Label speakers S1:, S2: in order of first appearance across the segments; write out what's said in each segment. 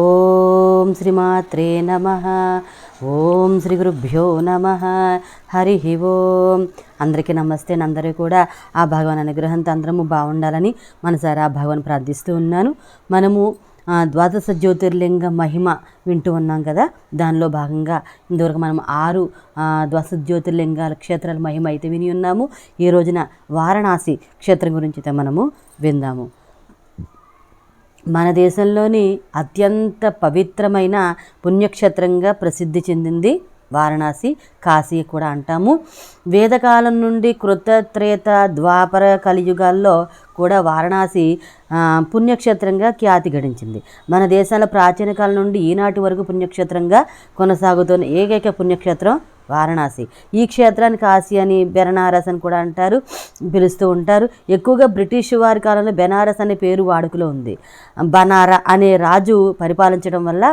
S1: ఓం శ్రీమాత్రే నమ. ఓం శ్రీ గురుభ్యో నమ. హరి ఓం. అందరికీ నమస్తే. అందరూ కూడా ఆ భగవాన్ అనుగ్రహంతో అందరము బాగుండాలని మనసారా ఆ భగవాన్ ప్రార్థిస్తూ ఉన్నాను. మనము ద్వాదశ జ్యోతిర్లింగ మహిమ వింటూ ఉన్నాం కదా. దానిలో భాగంగా ఇంతవరకు మనం ఆరు ద్వాదశ జ్యోతిర్లింగాల క్షేత్రాల మహిమ అయితే విని ఉన్నాము. ఈ రోజున వారణాసి క్షేత్రం గురించి అయితే మనము విందాము. మన దేశంలోని అత్యంత పవిత్రమైన పుణ్యక్షేత్రంగా ప్రసిద్ధి చెందింది వారణాసి కాశీ కూడా అంటాము. వేదకాలం నుండి కృత త్రేత ద్వాపర కలియుగాల్లో కూడా వారణాసి పుణ్యక్షేత్రంగా ఖ్యాతి గడించింది. మన దేశాల ప్రాచీన కాలం నుండి ఈనాటి వరకు పుణ్యక్షేత్రంగా కొనసాగుతున్న ఏకైక పుణ్యక్షేత్రం వారణాసి. ఈ క్షేత్రాన్ని కాశీ అని బెనారస్ అని కూడా అంటారు పిలుస్తూ ఉంటారు. ఎక్కువగా బ్రిటిష్ వారి కాలంలో బెనారస్ అనే పేరు వాడుకలో ఉంది. బనారా అనే రాజు పరిపాలించడం వల్ల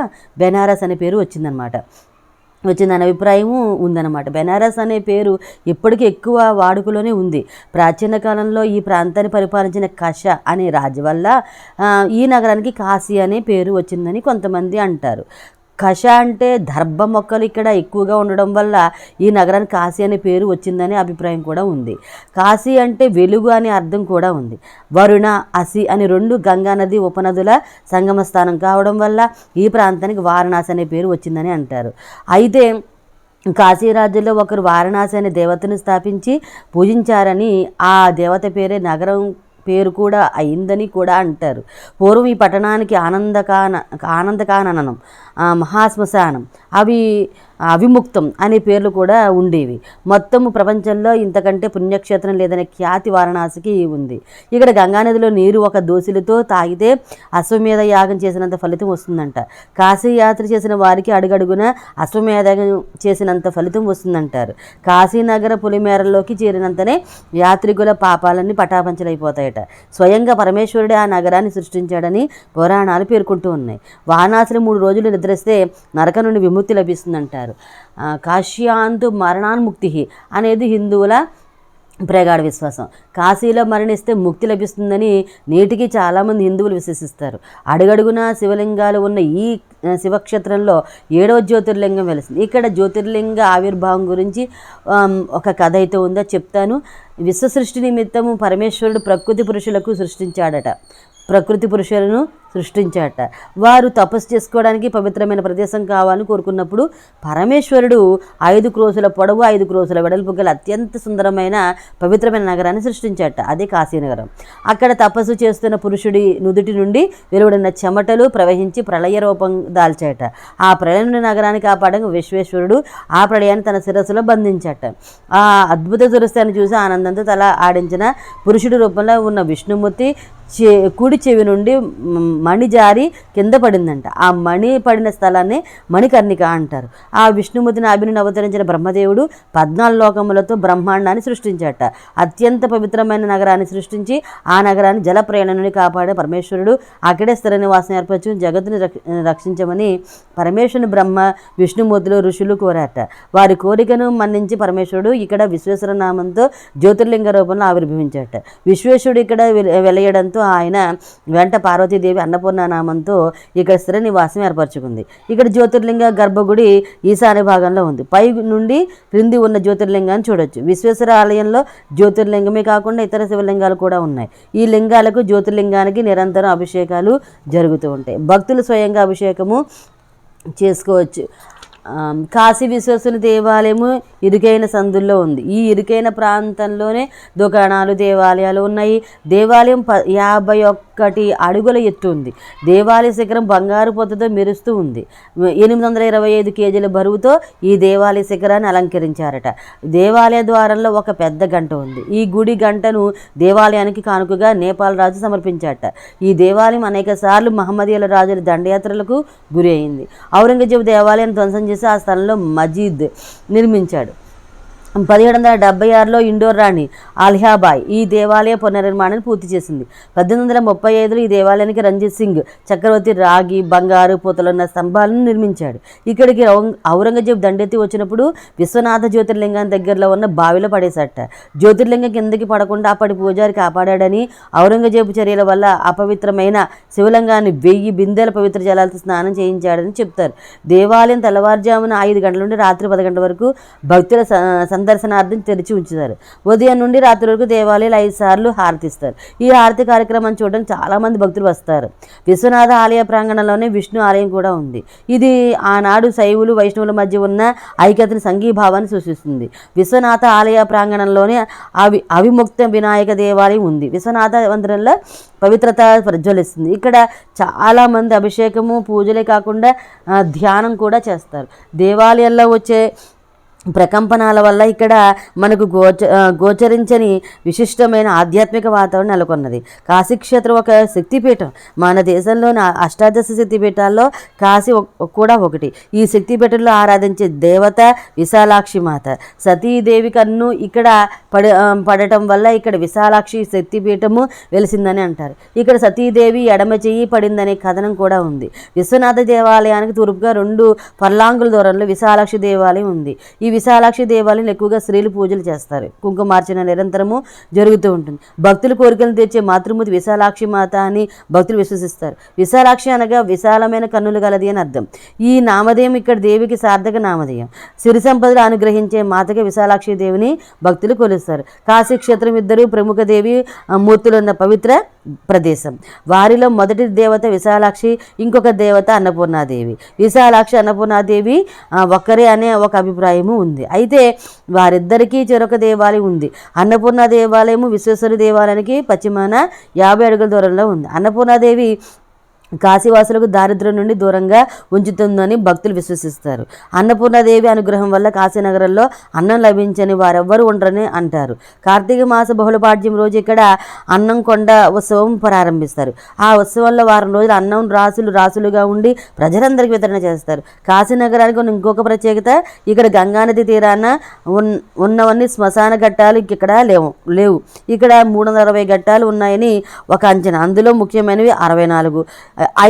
S1: బెనారస్ అనే పేరు వచ్చిందనమాట. వచ్చిందనే అభిప్రాయము ఉందన్నమాట. బెనారస్ అనే పేరు ఇప్పటికీ ఎక్కువ వాడుకలోనే ఉంది. ప్రాచీన కాలంలో ఈ ప్రాంతాన్ని పరిపాలించిన కష అనే రాజు వల్ల ఈ నగరానికి కాశీ అనే పేరు వచ్చిందని కొంతమంది అంటారు. కష అంటే దర్భ మొక్కలు ఇక్కడ ఎక్కువగా ఉండడం వల్ల ఈ నగరానికి కాశీ అనే పేరు వచ్చిందనే అభిప్రాయం కూడా ఉంది. కాశీ అంటే వెలుగు అనే అర్థం కూడా ఉంది. వరుణ అసి అని రెండు గంగా నది ఉపనదుల సంగమ స్థానం కావడం వల్ల ఈ ప్రాంతానికి వారణాసి అనే పేరు వచ్చిందని అంటారు. అయితే కాశీరాజుల్లో ఒకరు వారణాసి అనే దేవతను స్థాపించి పూజించారని ఆ దేవత పేరే నగరం పేరు కూడా అయిందని కూడా అంటారు. పూర్వం ఈ పట్టణానికి ఆనందకాన ఆనందకాననం మహాశ్మశానం. అవి అవిముక్తం అనే పేర్లు కూడా ఉండేవి. మొత్తం ప్రపంచంలో ఇంతకంటే పుణ్యక్షేత్రం లేదనే ఖ్యాతి వారణాసికి ఉంది. ఇక్కడ గంగానదిలో నీరు ఒక దోసిలతో తాగితే అశ్వమేధ యాగం చేసినంత ఫలితం వస్తుందంట. కాశీ యాత్ర చేసిన వారికి అడుగడుగున అశ్వమేధ చేసినంత ఫలితం వస్తుందంటారు. కాశీనగర పులిమేరలోకి చేరినంతనే యాత్రికుల పాపాలన్నీ పటాపంచలైపోతాయట. స్వయంగా పరమేశ్వరుడే ఆ నగరాన్ని సృష్టించాడని పురాణాలు పేర్కొంటూ ఉన్నాయి. వానాసులు మూడు రోజులు నిద్రిస్తే నరక నుండి విముక్తి లభిస్తుందంటారు. అంటారు కాశ్యాంతు మరణాన్ముక్తి అనేది హిందువుల ప్రగాఢ విశ్వాసం. కాశీలో మరణిస్తే ముక్తి లభిస్తుందని నేటికి చాలామంది హిందువులు విశ్వసిస్తారు. అడుగడుగున శివలింగాలు ఉన్న ఈ శివక్షేత్రంలో ఏడవ జ్యోతిర్లింగం వెలిసింది. ఇక్కడ జ్యోతిర్లింగ ఆవిర్భావం గురించి ఒక కథ అయితే ఉందో చెప్తాను. విశ్వ సృష్టి నిమిత్తము పరమేశ్వరుడు ప్రకృతి పురుషులకు సృష్టించాడట. ప్రకృతి పురుషులను సృష్టించాట వారు తపస్సు చేసుకోవడానికి పవిత్రమైన ప్రదేశం కావాలని కోరుకున్నప్పుడు పరమేశ్వరుడు ఐదు క్రోసుల పొడవు ఐదు క్రోసుల వెడల్పు గల అత్యంత సుందరమైన పవిత్రమైన నగరాన్ని సృష్టించాట అదే కాశీనగరం అక్కడ తపస్సు చేస్తున్న పురుషుడి నుదుటి నుండి వెలువడిన చెమటలు ప్రవహించి ప్రళయ రూపం దాల్చాట ఆ ప్రళయం నగరాన్ని కాపాడగా విశ్వేశ్వరుడు ఆ ప్రళయాన్ని తన శిరస్సులో బంధించాట ఆ అద్భుత దురస్థాన్ని చూసి ఆనందంతో తల ఆడించిన పురుషుడి రూపంలో ఉన్న విష్ణుమూర్తి చే కుడి చెవి నుండి మణి జారి కింద పడిందంట. ఆ మణి పడిన స్థలాన్ని మణికర్ణిక అంటారు. ఆ విష్ణుమూర్తిని అభిని అవతరించిన బ్రహ్మదేవుడు పద్నాలుగు లోకములతో బ్రహ్మాండాన్ని సృష్టించాట. అత్యంత పవిత్రమైన నగరాన్ని సృష్టించి ఆ నగరాన్ని జల నుండి కాపాడే పరమేశ్వరుడు అక్కడే స్థిర నివాసం ఏర్పరచు జగత్తుని రక్ష- రక్షించమని పరమేశ్వరుని బ్రహ్మ విష్ణుమూర్తులు ఋషులు కోరాట వారి కోరికను మన్నించి పరమేశ్వరుడు ఇక్కడ విశ్వేశ్వర నామంతో జ్యోతిర్లింగ రూపంలో ఆవిర్భవించాట విశ్వేశ్వరుడు ఇక్కడ వెలయడంతో ఆయన వెంట పార్వతీదేవి అన్నపూర్ణ నామంతో ఇక్కడ స్థిర నివాసం ఏర్పరచుకుంది. ఇక్కడ జ్యోతిర్లింగ గర్భగుడి ఈశాన్య భాగంలో ఉంది. పై నుండి క్రింది ఉన్న జ్యోతిర్లింగాన్ని చూడొచ్చు. విశ్వేశ్వర ఆలయంలో జ్యోతిర్లింగమే కాకుండా ఇతర శివలింగాలు కూడా ఉన్నాయి. ఈ లింగాలకు జ్యోతిర్లింగానికి నిరంతరం అభిషేకాలు జరుగుతూ ఉంటాయి. భక్తులు స్వయంగా అభిషేకము చేసుకోవచ్చు. కాశీ విశ్వసుని దేవాలయము ఇరుకైన సందుల్లో ఉంది. ఈ ఇరుకైన ప్రాంతంలోనే దుకాణాలు దేవాలయాలు ఉన్నాయి. దేవాలయం ప యాభై ఒక్కటి అడుగుల ఎత్తు ఉంది. దేవాలయ శిఖరం బంగారు పొద్దుతో మెరుస్తూ ఉంది. ఎనిమిది వందల ఇరవై ఐదు కేజీల బరువుతో ఈ దేవాలయ శిఖరాన్ని అలంకరించారట. దేవాలయ ద్వారంలో ఒక పెద్ద గంట ఉంది. ఈ గుడి గంటను దేవాలయానికి కానుకగా నేపాల్ రాజు సమర్పించాట. ఈ దేవాలయం అనేక సార్లు మహమ్మదీయుల రాజుల దండయాత్రలకు గురి అయింది. ఔరంగజేబు దేవాలయాన్ని ధ్వంసం చేసి ఆ స్థలంలో మజీద్ నిర్మించాడు. పదిహేడు వందల డెబ్బై ఆరులో ఇండోర్ రాణి అల్హాబాయ్ ఈ దేవాలయ పునర్నిర్మాణాన్ని పూర్తి చేసింది. పద్దెనిమిది వందల ముప్పై ఐదులో ఈ దేవాలయానికి రంజిత్ సింగ్ చక్రవర్తి రాగి బంగారు పూతలున్న స్తంభాలను నిర్మించాడు. ఇక్కడికి ఔరంగజేబు దండెత్తి వచ్చినప్పుడు విశ్వనాథ జ్యోతిర్లింగం దగ్గరలో ఉన్న బావిలో పడేసట జ్యోతిర్లింగం కిందకి పడకుండా అప్పటి పూజారి కాపాడాడని ఔరంగజేబు చర్యల వల్ల అపవిత్రమైన శివలింగాన్ని వెయ్యి బిందెల పవిత్ర జలాలతో స్నానం చేయించాడని చెప్తారు. దేవాలయం తెల్లవారుజామున ఐదు గంటల నుండి రాత్రి పది గంటల వరకు భక్తుల సంద సందర్శనార్థం తెరిచి ఉంచుతారు. ఉదయం నుండి రాత్రి వరకు దేవాలయాలు ఐదు సార్లు హారతిస్తారు. ఈ హారతి కార్యక్రమం చూడడం చాలామంది భక్తులు వస్తారు. విశ్వనాథ ఆలయ ప్రాంగణంలోనే విష్ణు ఆలయం కూడా ఉంది. ఇది ఆనాడు శైవులు వైష్ణవుల మధ్య ఉన్న ఐక్యతని సంఘీభావాన్ని సూచిస్తుంది. విశ్వనాథ ఆలయ ప్రాంగణంలోనే అవి అవిముక్త వినాయక దేవాలయం ఉంది. విశ్వనాథ మందిరంలో పవిత్రత ప్రజ్వలిస్తుంది. ఇక్కడ చాలామంది అభిషేకము పూజలే కాకుండా ధ్యానం కూడా చేస్తారు. దేవాలయాల్లో వచ్చే ప్రకంపనాల వల్ల ఇక్కడ మనకు గోచ గోచరించని విశిష్టమైన ఆధ్యాత్మిక వాతావరణం నెలకొన్నది. కాశీక్షేత్రం ఒక శక్తిపీఠం. మన దేశంలోని అష్టాదశ శక్తిపీఠాల్లో కాశీ కూడా ఒకటి. ఈ శక్తిపీఠంలో ఆరాధించే దేవత విశాలాక్షి మాత. సతీదేవి కన్ను ఇక్కడ పడ పడటం వల్ల ఇక్కడ విశాలాక్షి శక్తిపీఠము వెలిసిందని అంటారు. ఇక్కడ సతీదేవి ఎడమ చెయ్యి పడిందనే కథనం కూడా ఉంది. విశ్వనాథ దేవాలయానికి తూర్పుగా రెండు పర్లాంగుల దూరంలో విశాలాక్షి దేవాలయం ఉంది. ఈ విశాలాక్షి దేవాలయం ఎక్కువగా స్త్రీలు పూజలు చేస్తారు. కుంకుమార్చన నిరంతరము జరుగుతూ ఉంటుంది. భక్తుల కోరికలను తీర్చే మాతృమూర్తి విశాలాక్షి మాత అని భక్తులు విశ్వసిస్తారు. విశాలాక్షి అనగా విశాలమైన కన్నులు గలది అని అర్థం. ఈ నామధేయం ఇక్కడ దేవికి సార్థక నామధేయం. సిరి సంపదలు అనుగ్రహించే మాతగా విశాలాక్షి దేవిని భక్తులు కొలుస్తారు. కాశీ క్షేత్రం ఇద్దరు ప్రముఖ దేవి మూర్తులున్న మూర్తులు ఉన్న పవిత్ర ప్రదేశం. వారిలో మొదటి దేవత విశాలాక్షి ఇంకొక దేవత అన్నపూర్ణాదేవి. విశాలాక్షి అన్నపూర్ణాదేవి ఒక్కరే అనే ఒక అభిప్రాయము ఉంది. అయితే వారిద్దరికీ చెరొక దేవాలయం ఉంది. అన్నపూర్ణ దేవాలయము విశ్వేశ్వర దేవాలయానికి పశ్చిమాన యాభై అడుగుల దూరంలో ఉంది. అన్నపూర్ణాదేవి కాశీవాసులకు దారిద్ర్యం నుండి దూరంగా ఉంచుతుందని భక్తులు విశ్వసిస్తారు. అన్నపూర్ణాదేవి అనుగ్రహం వల్ల కాశీనగరంలో అన్నం లభించని వారెవ్వరూ ఉండరని అంటారు. కార్తీక మాస బహుళపాడ్యం రోజు ఇక్కడ అన్నం కొండ ఉత్సవం ప్రారంభిస్తారు. ఆ ఉత్సవంలో వారం రోజులు అన్నం రాసులు రాసులుగా ఉండి ప్రజలందరికీ వితరణ చేస్తారు. కాశీనగరానికి ఉన్న ఇంకొక ప్రత్యేకత ఇక్కడ గంగానది తీరాన ఉన్ ఉన్నవన్నీ శ్మశాన ఘట్టాలు ఇక్కడ లేవు లేవు. ఇక్కడ మూడు వందల అరవై ఘట్టాలు ఉన్నాయని ఒక అంచనా. అందులో ముఖ్యమైనవి అరవై నాలుగు.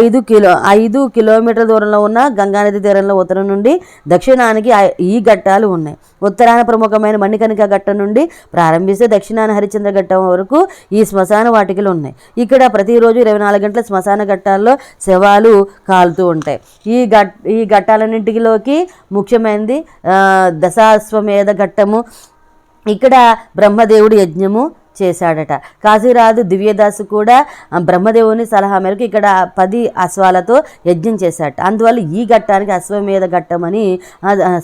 S1: ఐదు కిలో ఐదు కిలోమీటర్ల దూరంలో ఉన్న గంగానది తీరంలో ఉత్తరం నుండి దక్షిణానికి ఈ ఘట్టాలు ఉన్నాయి. ఉత్తరాన ప్రముఖమైన మణికణిక ఘట్టం నుండి ప్రారంభిస్తే దక్షిణాన హరిచంద్ర ఘట్టం వరకు ఈ శ్మశాన వాటికలు ఉన్నాయి. ఇక్కడ ప్రతిరోజు ఇరవై నాలుగు గంటల శ్మశాన ఘట్టాల్లో శవాలు కాలుతూ ఉంటాయి. ఈ ఘట్ ఈ ఘట్టాలన్నింటిలోకి ముఖ్యమైనది దశాశ్వమేధ ఘట్టము ఇక్కడ బ్రహ్మదేవుడి యజ్ఞము చేశాడట. కాశీరాజు దివ్యదాసు కూడా బ్రహ్మదేవుని సలహా మేరకు ఇక్కడ పది అశ్వాలతో యజ్ఞం చేశాడట అందువల్ల ఈ ఘట్టానికి అశ్వమేధ ఘట్టం అని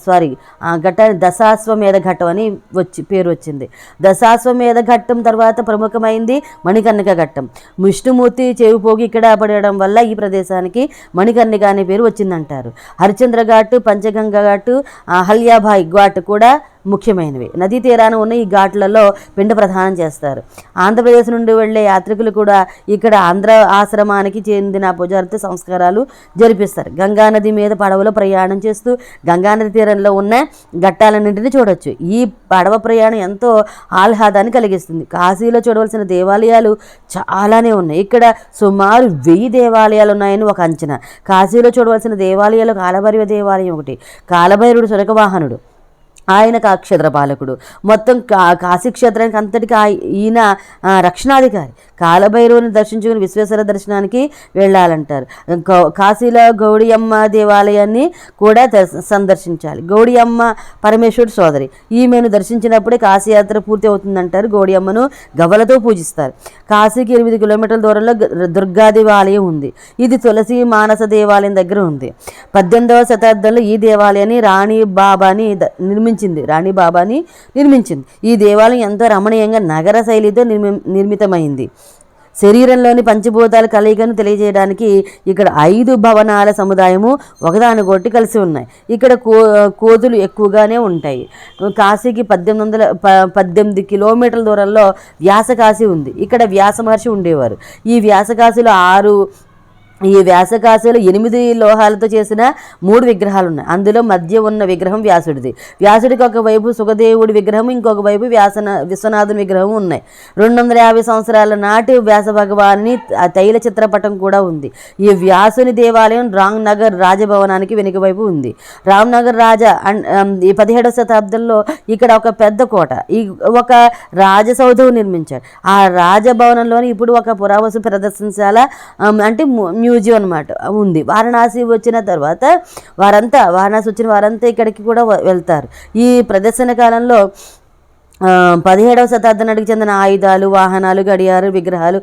S1: సారీ ఆ ఘట్టానికి దశాశ్వమేధ ఘట్టం అని వచ్చి పేరు వచ్చింది. దశాశ్వమేధ ఘట్టం తర్వాత ప్రముఖమైంది మణికర్ణిక ఘట్టం. విష్ణుమూర్తి చెవిపోగి ఇక్కడ పడడం వల్ల ఈ ప్రదేశానికి మణికర్ణిక అనే పేరు వచ్చిందంటారు. హరిచంద్ర ఘాటు పంచగంగ ఘాటు ఆ, హల్యాభాయ్ ఘాట్ కూడా ముఖ్యమైనవి. నదీ తీరాన ఉన్న ఈ ఘాట్లలో పిండ ప్రధానం చేస్తారు. ఆంధ్రప్రదేశ్ నుండి వెళ్ళే యాత్రికులు కూడా ఇక్కడ ఆంధ్ర ఆశ్రమానికి చెందిన పూజారితో సంస్కారాలు జరిపిస్తారు. గంగానది మీద పడవలో ప్రయాణం చేస్తూ గంగానది తీరంలో ఉన్న ఘట్టాలన్నింటినీ చూడొచ్చు. ఈ పడవ ప్రయాణం ఎంతో ఆహ్లాదాన్ని కలిగిస్తుంది. కాశీలో చూడవలసిన దేవాలయాలు చాలానే ఉన్నాయి. ఇక్కడ సుమారు వెయ్యి దేవాలయాలు ఉన్నాయని ఒక అంచనా. కాశీలో చూడవలసిన దేవాలయాలు కాలభైరవ దేవాలయం ఒకటి కాలభైరుడు సునకవాహనుడు ఆయన కాక్షేత్ర పాలకుడు మొత్తం కా కాశీ క్షేత్రానికి అంతటికి ఈయన రక్షణాధికారి. కాలభైరవుని దర్శించుకుని విశ్వేశ్వర దర్శనానికి వెళ్ళాలంటారు. కాశీలో గౌడియమ్మ దేవాలయాన్ని కూడా సందర్శించాలి. గౌడియమ్మ పరమేశ్వరుడు సోదరి. ఈమెను దర్శించినప్పుడే కాశీయాత్ర పూర్తి అవుతుందంటారు గౌడియమ్మను గవ్వలతో పూజిస్తారు. కాశీకి ఎనిమిది కిలోమీటర్ల దూరంలో దుర్గా దేవాలయం ఉంది. ఇది తులసి మానస దేవాలయం దగ్గర ఉంది. పద్దెనిమిదవ శతాబ్దంలో ఈ దేవాలయాన్ని రాణి బాబాని నిర్మించారు నిర్మించింది. రాణి బాబాని నిర్మించింది. ఈ దేవాలయం ఎంతో రమణీయంగా నగర శైలితో నిర్మి నిర్మితమైంది. శరీరంలోని పంచభూతాల కలయికను తెలియజేయడానికి ఇక్కడ ఐదు భవనాల సముదాయము ఒకదానికొట్టి కలిసి ఉన్నాయి. ఇక్కడ కో కోతులు ఎక్కువగానే ఉంటాయి. కాశీకి పద్దెనిమిది వందల ప పద్దెనిమిది కిలోమీటర్ల దూరంలో వ్యాసకాశి ఉంది. ఇక్కడ వ్యాస మహర్షి ఉండేవారు. ఈ వ్యాసకాశిలో ఆరు ఈ వ్యాసకాశలో ఎనిమిది లోహాలతో చేసిన మూడు విగ్రహాలు ఉన్నాయి అందులో మధ్య ఉన్న విగ్రహం వ్యాసుడిది. వ్యాసుడికి ఒక వైపు సుఖదేవుడి విగ్రహం ఇంకొక వైపు వ్యాసన విశ్వనాథుని విగ్రహం ఉన్నాయి. రెండు వందల యాభై సంవత్సరాల నాటి వ్యాస భగవాని తైల చిత్రపటం కూడా ఉంది. ఈ వ్యాసుని దేవాలయం రామ్ నగర్ రాజభవనానికి వెనుక వైపు ఉంది. రామ్నగర్ రాజా అండ్ ఈ పదిహేడవ శతాబ్దంలో ఇక్కడ ఒక పెద్ద కోట ఈ ఒక రాజసౌధం నిర్మించారు. ఆ రాజభవనంలోని ఇప్పుడు ఒక పురావస్తు ప్రదర్శనశాల అంటే మ్యూ మ్యూజియం అనమాట ఉంది. వారణాసి వచ్చిన తర్వాత వారంతా వారణాసి వచ్చిన వారంతా ఇక్కడికి కూడా వెళ్తారు. ఈ ప్రదర్శన కాలంలో పదిహేడవ శతాబ్దం నాటికి చెందిన ఆయుధాలు వాహనాలు గడియారు విగ్రహాలు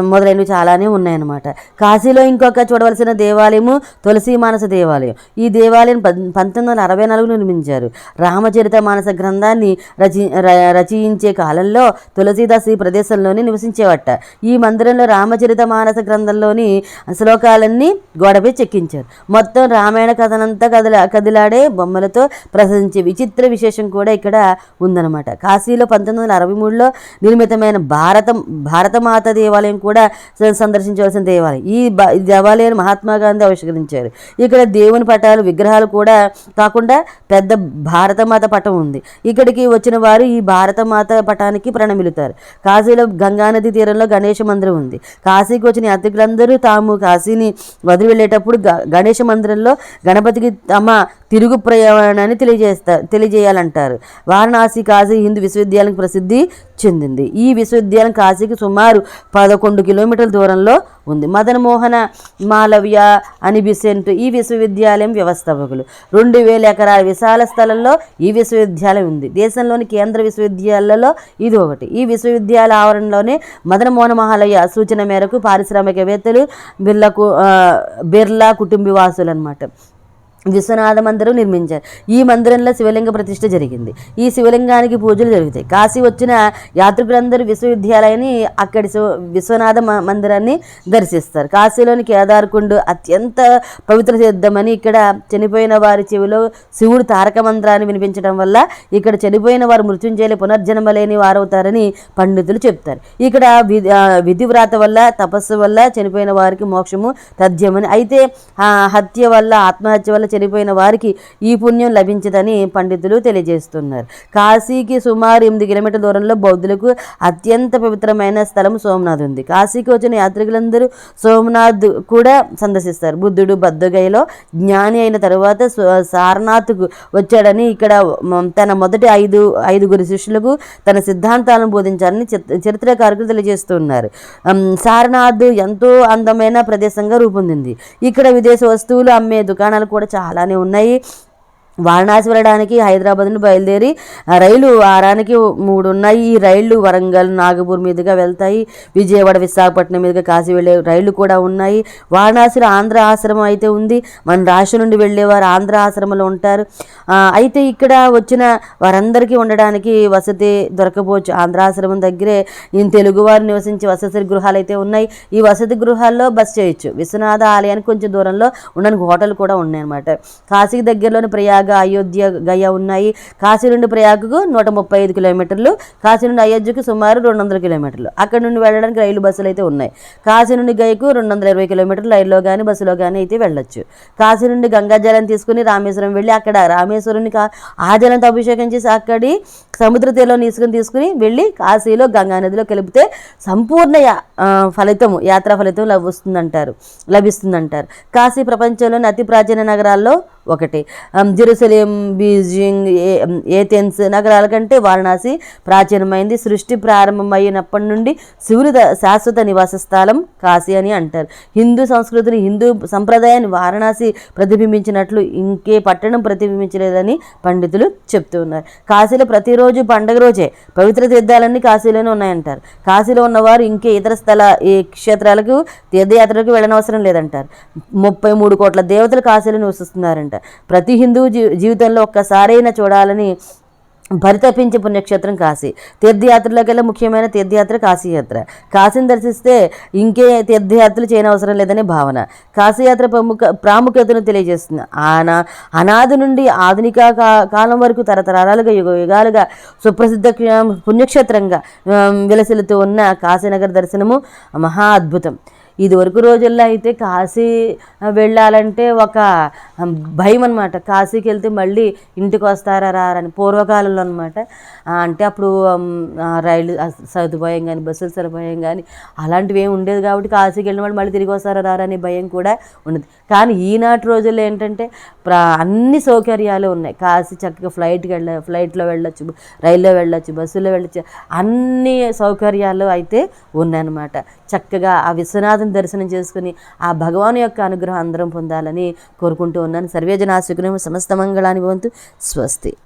S1: మొదలైనవి చాలానే ఉన్నాయన్నమాట. కాశీలో ఇంకొక చూడవలసిన దేవాలయము తులసి మానస దేవాలయం. ఈ దేవాలయం పంతొమ్మిది వందల అరవై నాలుగు నిర్మించారు. రామచరిత మానస గ్రంథాన్ని రచి ర- రచయించే కాలంలో తులసీదాస్ ఈ ప్రదేశంలోనే నివసించేవట. ఈ మందిరంలో రామచరిత మానస గ్రంథంలోని శ్లోకాలన్నీ గోడపై చెక్కించారు. మొత్తం రామాయణ కథనంతా కదిలా కదిలాడే బొమ్మలతో ప్రశంసించే విచిత్ర విశేషం కూడా ఇక్కడ ఉందన్నమాట. కాశీలో పంతొమ్మిది వందల అరవై మూడులో నిర్మితమైన భారతం భారతమాత దేవాలయం కూడా సందర్శించవలసిన దేవాలయం. ఈ దేవాలయాన్ని మహాత్మా గాంధీ ఆవిష్కరించారు. ఇక్కడ దేవుని పటాలు విగ్రహాలు కూడా కాకుండా పెద్ద భారతమాత పటం ఉంది. ఇక్కడికి వచ్చిన వారు ఈ భారతమాత పటానికి ప్రణమిలుతారు. కాశీలో గంగానది తీరంలో గణేష మందిరం ఉంది. కాశీకి వచ్చిన యాత్రికులందరూ తాము కాశీని వదిలి వెళ్ళేటప్పుడు గ- గణేష మందిరంలో గణపతికి తమ తిరుగు ప్రయాణాన్ని తెలియజేస్తారు తెలియజేయాలంటారు. వారణాసి కాశీ హిందూ విశ్వవిద్యాలయం ప్రసిద్ధి చెందింది. ఈ విశ్వవిద్యాలయం కాశీకి సుమారు పదకొండు కిలోమీటర్ల దూరంలో ఉంది. మదన్ మోహన మాలవ్య అని బిసెంట్ ఈ విశ్వవిద్యాలయం వ్యవస్థాపకులు. రెండు వేల ఎకరాల విశాల స్థలంలో ఈ విశ్వవిద్యాలయం ఉంది. దేశంలోని కేంద్ర విశ్వవిద్యాలయాలలో ఇది ఒకటి. ఈ విశ్వవిద్యాలయ ఆవరణలోనే మదనమోహన మహాలయ సూచన మేరకు పారిశ్రామికవేత్తలు బిర్లకు బిర్లా బిర్లా కుటుంబవాసులు అనమాట విశ్వనాథ మందిరం నిర్మించారు. ఈ మందిరంలో శివలింగ ప్రతిష్ఠ జరిగింది. ఈ శివలింగానికి పూజలు జరుగుతాయి. కాశీ వచ్చిన యాత్రికులందరూ విశ్వవిద్యాలయాన్ని అక్కడి శివ విశ్వనాథ మ- మందిరాన్ని దర్శిస్తారు. కాశీలోని కేదార్కుండు అత్యంత పవిత్ర తీర్థమని ఇక్కడ చనిపోయిన వారి చెవిలో శివుడు తారక మంత్రాన్ని వినిపించడం వల్ల ఇక్కడ చనిపోయిన వారు మృత్యుంజయలు పునర్జన్మ లేని వారవుతారని పండితులు చెప్తారు. ఇక్కడ విధి విధివ్రాత వల్ల తపస్సు వల్ల చనిపోయిన వారికి మోక్షము తథ్యమని. అయితే హత్య వల్ల ఆత్మహత్య వల్ల చనిపోయిన వారికి ఈ పుణ్యం లభించదని పండితులు తెలియజేస్తున్నారు. కాశీకి సుమారు ఎనిమిది కిలోమీటర్ల దూరంలో బౌద్ధులకు అత్యంత పవిత్రమైన స్థలం సోమనాథ్ ఉంది. కాశీకి వచ్చిన యాత్రికులందరూ సోమనాథ్ కూడా సందర్శిస్తారు. బుద్ధుడు బద్దగయలో జ్ఞాని అయిన తర్వాత సారనాథ్కు వచ్చాడని ఇక్కడ తన మొదటి ఐదు ఐదుగురు శిష్యులకు తన సిద్ధాంతాలను బోధించాలని చరిత్రకారులు తెలియజేస్తున్నారు. సారనాథ్ ఎంతో అందమైన ప్రదేశంగా రూపొందింది. ఇక్కడ విదేశ వస్తువులు అమ్మే దుకాణాలు కూడా చాలా చాలానే ఉన్నాయి. వారణాసి వెళ్ళడానికి హైదరాబాద్ నుండి బయలుదేరి రైలు వారానికి మూడు ఉన్నాయి ఈ రైళ్ళు వరంగల్ నాగపూర్ మీదుగా వెళ్తాయి. విజయవాడ విశాఖపట్నం మీదుగా కాశీ వెళ్ళే రైళ్ళు కూడా ఉన్నాయి. వారణాసిలో ఆంధ్ర ఆశ్రమం అయితే ఉంది. మన రాష్ట్రం నుండి వెళ్ళేవారు ఆంధ్ర ఆశ్రమంలో ఉంటారు. అయితే ఇక్కడ వచ్చిన వారందరికీ ఉండడానికి వసతి దొరకపోవచ్చు. ఆంధ్ర ఆశ్రమం దగ్గరే ఈ తెలుగువారు నివసించే వసతి గృహాలు అయితే ఉన్నాయి. ఈ వసతి గృహాల్లో బస్ చేయొచ్చు. విశ్వనాథ ఆలయానికి కొంచెం దూరంలో ఉండడానికి హోటల్ కూడా ఉన్నాయన్నమాట. కాశీకి దగ్గరలోని ప్రయాగ అయోధ్య గయ ఉన్నాయి. కాశీ నుండి ప్రయాగకు నూట ముప్పై ఐదు కిలోమీటర్లు కాశీ నుండి అయోధ్యకు సుమారు రెండు వందల కిలోమీటర్లు. అక్కడ నుండి వెళ్ళడానికి రైలు బస్సులు అయితే ఉన్నాయి. కాశీ నుండి గయకు రెండు వందల ఇరవై కిలోమీటర్లు రైల్లో కానీ బస్సులో కానీ అయితే వెళ్ళొచ్చు. కాశీ నుండి గంగాజలం తీసుకుని రామేశ్వరం వెళ్ళి అక్కడ రామేశ్వరుని కా ఆ జలంతో అభిషేకం చేసి అక్కడి సముద్ర తీరంలో తీసుకుని తీసుకుని వెళ్ళి కాశీలో గంగా నదిలో కలిపితే సంపూర్ణ ఫలితం యాత్రా ఫలితం లభిస్తుందంటారు లభిస్తుందంటారు. కాశీ ప్రపంచంలోని అతి ప్రాచీన నగరాల్లో ఒకటి. ఆమ్, జెరూసలేం బీజింగ్ ఏ- ఏథెన్స్ నగరాల కంటే వారణాసి ప్రాచీనమైంది. సృష్టి ప్రారంభమైనప్పటి నుండి శివుని శాశ్వత నివాస స్థలం కాశీ అని అంటారు. హిందూ సంస్కృతిని హిందూ సంప్రదాయాన్ని వారణాసి ప్రతిబింబించినట్లు ఇంకే పట్టణం ప్రతిబింబించలేదని పండితులు చెప్తూ ఉన్నారు. కాశీలో ప్రతిరోజు పండగ రోజే పవిత్ర తీర్థాలన్నీ కాశీలోనే ఉన్నాయంటారు. కాశీలో ఉన్నవారు ఇంకే ఇతర స్థల ఈ క్షేత్రాలకు తీర్థయాత్రలకు వెళ్ళనవసరం లేదంటారు. ముప్పై మూడు కోట్ల దేవతలు కాశీలో నివసిస్తున్నారంట. ప్రతి హిందూ జీ జీవితంలో ఒక్కసారైనా చూడాలని పరితపించే పుణ్యక్షేత్రం కాశీ. తీర్థయాత్రలో కల్లా ముఖ్యమైన తీర్థయాత్ర కాశీయాత్ర. కాశీని దర్శిస్తే ఇంకే తీర్థయాత్రలు చేయనవసరం లేదనే భావన. కాశీయాత్ర ప్రముఖ ప్రాముఖ్యతను తెలియజేస్తుంది. ఆన అనాది నుండి ఆధునిక కా- కాలం వరకు తరతరాలుగా యుగ యుగాలుగా సుప్రసిద్ధ పుణ్యక్షేత్రంగా విలసిలుతూ విలసిల్లుతూ ఉన్న కాశీనగర్ దర్శనము మహా అద్భుతం. ఇదివరకు రోజుల్లో అయితే కాశీ వెళ్ళాలంటే ఒక భయం అనమాట కాశీకి వెళ్తే మళ్ళీ ఇంటికి వస్తారా రారని పూర్వకాలంలో అనమాట అంటే అప్పుడు రైలు సదుపాయం కానీ బస్సుల సదుపాయం కానీ అలాంటివి ఏమి ఉండేది కాబట్టి కాశీకి వెళ్ళిన వాళ్ళు మళ్ళీ తిరిగి వస్తారా రారని భయం కూడా ఉండదు. కానీ ఈనాటి రోజుల్లో ఏంటంటే ప్రా అన్ని సౌకర్యాలు ఉన్నాయి. కాశీ చక్కగా ఫ్లైట్కి వెళ్ళ ఫ్లైట్లో వెళ్ళొచ్చు రైల్లో వెళ్ళొచ్చు బస్సులో వెళ్ళొచ్చు అన్ని సౌకర్యాలు అయితే ఉన్నాయన్నమాట చక్కగా ఆ విశ్వనాథ దర్శనం చేసుకుని ఆ భగవాన్ యొక్క అనుగ్రహం అందరం పొందాలని కోరుకుంటూ ఉన్నాను. సర్వేజనాశకుని సమస్త మంగళాన్ని భవంతు. స్వస్తి.